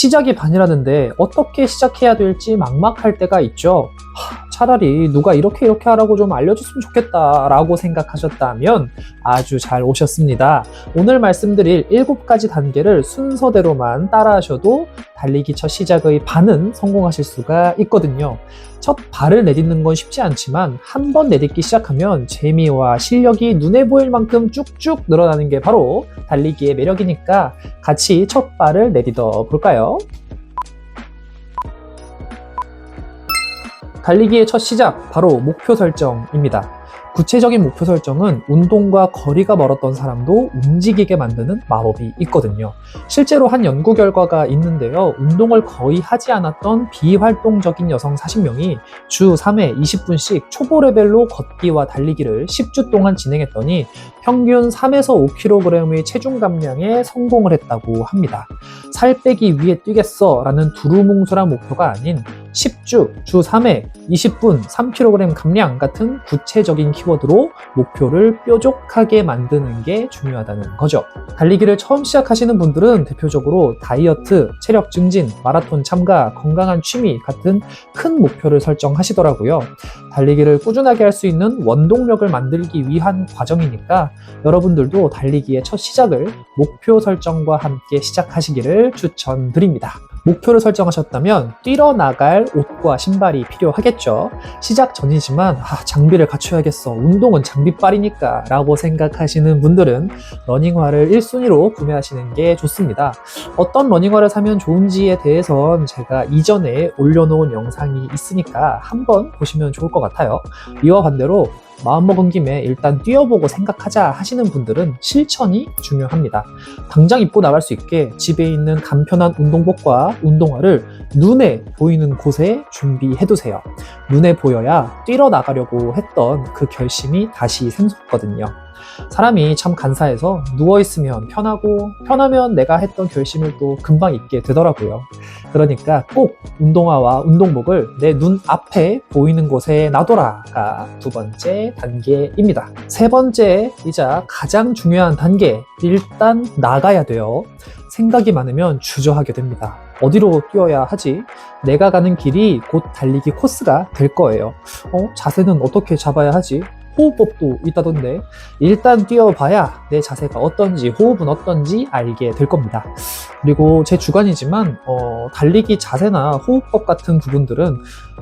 시작이 반이라는데 어떻게 시작해야 될지 막막할 때가 있죠. 하, 차라리 누가 이렇게 이렇게 하라고 좀 알려줬으면 좋겠다라고 생각하셨다면 아주 잘 오셨습니다. 오늘 말씀드릴 7가지 단계를 순서대로만 따라하셔도 달리기 첫 시작의 반은 성공하실 수가 있거든요. 첫 발을 내딛는 건 쉽지 않지만 한 번 내딛기 시작하면 재미와 실력이 눈에 보일 만큼 쭉쭉 늘어나는 게 바로 달리기의 매력이니까 같이 첫 발을 내딛어 볼까요? 달리기의 첫 시작, 바로 목표 설정입니다. 구체적인 목표 설정은 운동과 거리가 멀었던 사람도 움직이게 만드는 마법이 있거든요. 실제로 한 연구 결과가 있는데요. 운동을 거의 하지 않았던 비활동적인 여성 40명이 주 3회 20분씩 초보 레벨로 걷기와 달리기를 10주 동안 진행했더니 평균 3에서 5kg의 체중 감량에 성공을 했다고 합니다. 살 빼기 위해 뛰겠어 라는 두루뭉술한 목표가 아닌 10주, 주 3회, 20분, 3kg 감량 같은 구체적인 키워드로 목표를 뾰족하게 만드는 게 중요하다는 거죠. 달리기를 처음 시작하시는 분들은 대표적으로 다이어트, 체력 증진, 마라톤 참가, 건강한 취미 같은 큰 목표를 설정하시더라고요. 달리기를 꾸준하게 할 수 있는 원동력을 만들기 위한 과정이니까 여러분들도 달리기의 첫 시작을 목표 설정과 함께 시작하시기를 추천드립니다. 목표를 설정하셨다면 뛰러 나갈 옷과 신발이 필요하겠죠. 시작 전이지만 아, 장비를 갖춰야겠어. 운동은 장비빨이니까 라고 생각하시는 분들은 러닝화를 1순위로 구매하시는 게 좋습니다. 어떤 러닝화를 사면 좋은지에 대해선 제가 이전에 올려놓은 영상이 있으니까 한번 보시면 좋을 것 같아요. 이와 반대로 마음먹은 김에 일단 뛰어보고 생각하자 하시는 분들은 실천이 중요합니다. 당장 입고 나갈 수 있게 집에 있는 간편한 운동복과 운동화를 눈에 보이는 곳에 준비해두세요. 눈에 보여야 뛰러 나가려고 했던 그 결심이 다시 샘솟거든요. 사람이 참 간사해서 누워있으면 편하고 편하면 내가 했던 결심을 또 금방 잊게 되더라고요. 그러니까 꼭 운동화와 운동복을 내 눈 앞에 보이는 곳에 놔둬라가 두 번째 단계입니다. 세 번째이자 가장 중요한 단계, 일단 나가야 돼요. 생각이 많으면 주저하게 됩니다. 어디로 뛰어야 하지? 내가 가는 길이 곧 달리기 코스가 될 거예요. 어, 자세는 어떻게 잡아야 하지? 호흡법도 있다던데 일단 뛰어봐야 내 자세가 어떤지 호흡은 어떤지 알게 될 겁니다. 그리고 제 주관이지만 어, 달리기 자세나 호흡법 같은 부분들은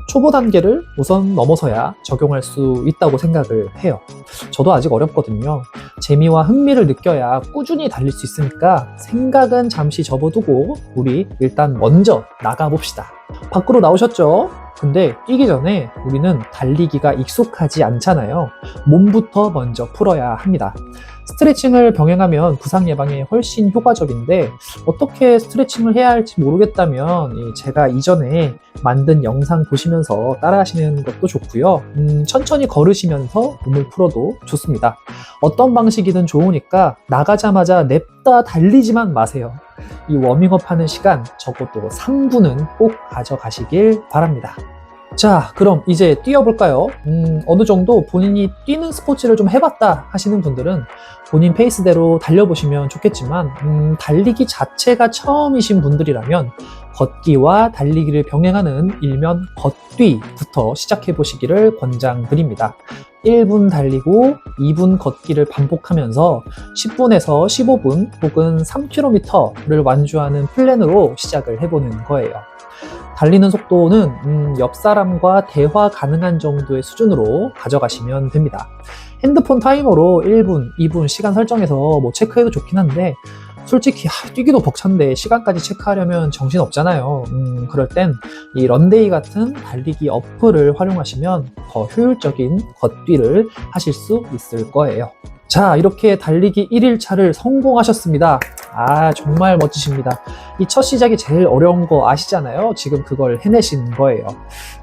초보 단계를 우선 넘어서야 적용할 수 있다고 생각을 해요. 저도 아직 어렵거든요. 재미와 흥미를 느껴야 꾸준히 달릴 수 있으니까 생각은 잠시 접어두고 우리 일단 먼저 나가봅시다. 밖으로 나오셨죠? 근데 뛰기 전에 우리는 달리기가 익숙하지 않잖아요. 몸부터 먼저 풀어야 합니다. 스트레칭을 병행하면 부상 예방에 훨씬 효과적인데 어떻게 스트레칭을 해야 할지 모르겠다면 제가 이전에 만든 영상 보시면서 따라하시는 것도 좋고요. 음, 천천히 걸으시면서 몸을 풀어도 좋습니다. 어떤 방식이든 좋으니까 나가자마자 냅다 달리지만 마세요. 이 워밍업 하는 시간 적어도 3분은 꼭 가져가시길 바랍니다. 자, 그럼 이제 뛰어볼까요? 음, 어느 정도 본인이 뛰는 스포츠를 좀 해봤다 하시는 분들은 본인 페이스대로 달려보시면 좋겠지만, 음, 달리기 자체가 처음이신 분들이라면 걷기와 달리기를 병행하는 일면 걷기부터 시작해 보시기를 권장드립니다. 1분 달리고 2분 걷기를 반복하면서 10분에서 15분 혹은 3km를 완주하는 플랜으로 시작을 해보는 거예요. 달리는 속도는 음, 옆 사람과 대화 가능한 정도의 수준으로 가져가시면 됩니다. 핸드폰 타이머로 1분, 2분 시간 설정해서 뭐 체크해도 좋긴 한데 솔직히 하, 뛰기도 벅찬데 시간까지 체크하려면 정신 없잖아요. 음, 그럴 땐 이 런데이 같은 달리기 어플을 활용하시면 더 효율적인 걷기를 하실 수 있을 거예요. 자, 이렇게 달리기 1일차를 성공하셨습니다. 아, 정말 멋지십니다. 이 첫 시작이 제일 어려운 거 아시잖아요? 지금 그걸 해내신 거예요.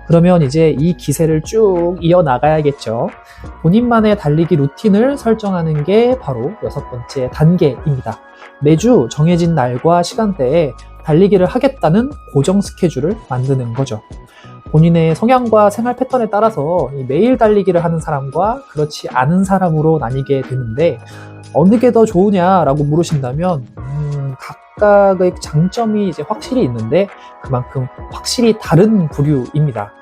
그러면 이제 이 기세를 쭉 이어나가야겠죠. 본인만의 달리기 루틴을 설정하는 게 바로 여섯 번째 단계입니다. 매주 정해진 날과 시간대에 달리기를 하겠다는 고정 스케줄을 만드는 거죠. 본인의 성향과 생활 패턴에 따라서 매일 달리기를 하는 사람과 그렇지 않은 사람으로 나뉘게 되는데 어느 게 더 좋으냐라고 물으신다면 음, 각각의 장점이 이제 확실히 있는데 그만큼 확실히 다른 부류입니다.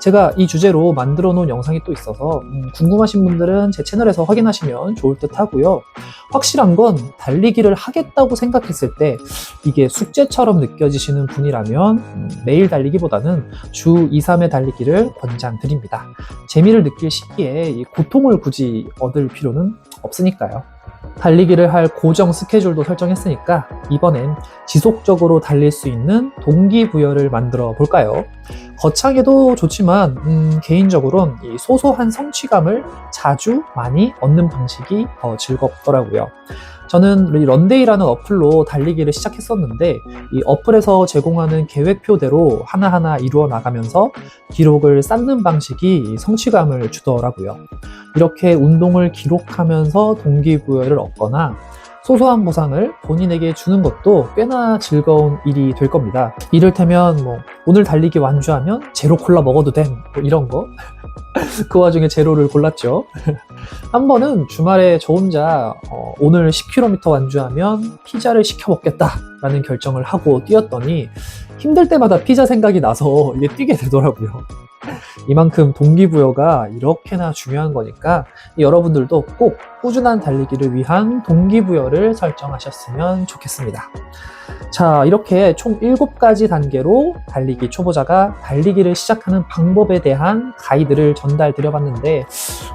제가 이 주제로 만들어 놓은 영상이 또 있어서 음, 궁금하신 분들은 제 채널에서 확인하시면 좋을 듯 하고요. 확실한 건 달리기를 하겠다고 생각했을 때 이게 숙제처럼 느껴지시는 분이라면 음, 매일 달리기보다는 주 2, 3회 달리기를 권장드립니다. 재미를 느낄 시기에 이 고통을 굳이 얻을 필요는 없으니까요. 달리기를 할 고정 스케줄도 설정했으니까 이번엔 지속적으로 달릴 수 있는 동기부여를 만들어 볼까요? 거창해도 좋지만 음, 개인적으로는 이 소소한 성취감을 자주 많이 얻는 방식이 더 즐겁더라고요. 저는 이 런데이라는 어플로 달리기를 시작했었는데 이 어플에서 제공하는 계획표대로 하나하나 이루어 나가면서 기록을 쌓는 방식이 성취감을 주더라고요. 이렇게 운동을 기록하면서 동기부여를 얻거나 소소한 보상을 본인에게 주는 것도 꽤나 즐거운 일이 될 겁니다. 이를테면 뭐 오늘 달리기 완주하면 제로 콜라 먹어도 됨 뭐 이런 거. 그 와중에 제로를 골랐죠. 한 번은 주말에 저 혼자 어, 오늘 10km 완주하면 피자를 시켜 먹겠다라는 결정을 하고 뛰었더니 힘들 때마다 피자 생각이 나서 이게 뛰게 되더라고요. 이만큼 동기부여가 이렇게나 중요한 거니까 여러분들도 꼭 꾸준한 달리기를 위한 동기부여를 설정하셨으면 좋겠습니다. 자, 이렇게 총 7가지 단계로 달리기 초보자가 달리기를 시작하는 방법에 대한 가이드를 전달 드려봤는데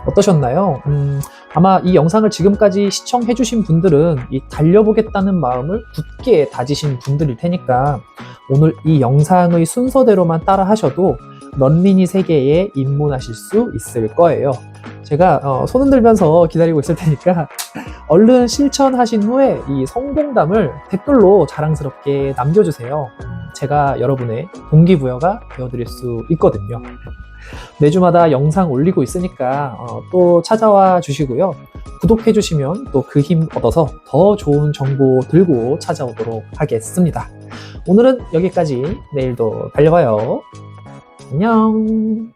어떠셨나요? 음, 아마 이 영상을 지금까지 시청해주신 분들은 이 달려보겠다는 마음을 굳게 다지신 분들일 테니까 오늘 이 영상의 순서대로만 따라 하셔도 런미니 세계에 입문하실 수 있을 거예요. 제가 어, 손 흔들면서 기다리고 있을 테니까 얼른 실천하신 후에 이 성공담을 댓글로 자랑스럽게 남겨주세요. 음, 제가 여러분의 동기부여가 되어드릴 수 있거든요. 매주마다 영상 올리고 있으니까 어, 또 찾아와 주시고요. 구독해 주시면 또 그 힘 얻어서 더 좋은 정보 들고 찾아오도록 하겠습니다. 오늘은 여기까지. 내일도 달려봐요. 안녕.